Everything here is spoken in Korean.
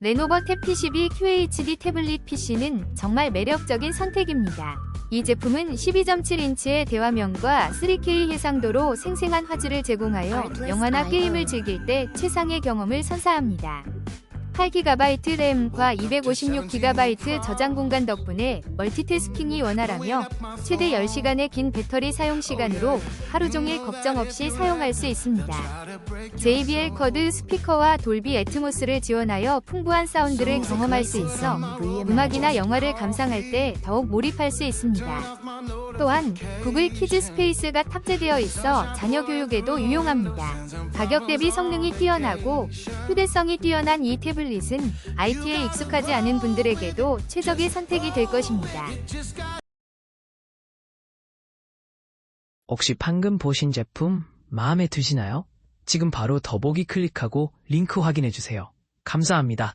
레노버 탭 P12 QHD 태블릿 PC는 정말 매력적인 선택입니다. 이 제품은 12.7인치의 대화면과 3K 해상도로 생생한 화질을 제공하여 영화나 게임을 즐길 때 최상의 경험을 선사합니다. 8GB 램과 256GB 저장 공간 덕분에 멀티태스킹이 원활하며 최대 10시간의 긴 배터리 사용 시간으로 하루 종일 걱정 없이 사용할 수 있습니다. JBL 쿼드 스피커와 돌비 애트모스를 지원하여 풍부한 사운드를 경험할 수 있어 음악이나 영화를 감상할 때 더욱 몰입할 수 있습니다. 또한 구글 키즈 스페이스가 탑재되어 있어 자녀 교육에도 유용합니다. 가격 대비 성능이 뛰어나고 휴대성이 뛰어난 이 태블릿 은 IT에 익숙하지 않은 분들에게도 최적의 선택이 될 것입니다. 혹시 방금 보신 제품 마음에 드시나요? 지금 바로 더보기 클릭하고 링크 확인해 주세요. 감사합니다.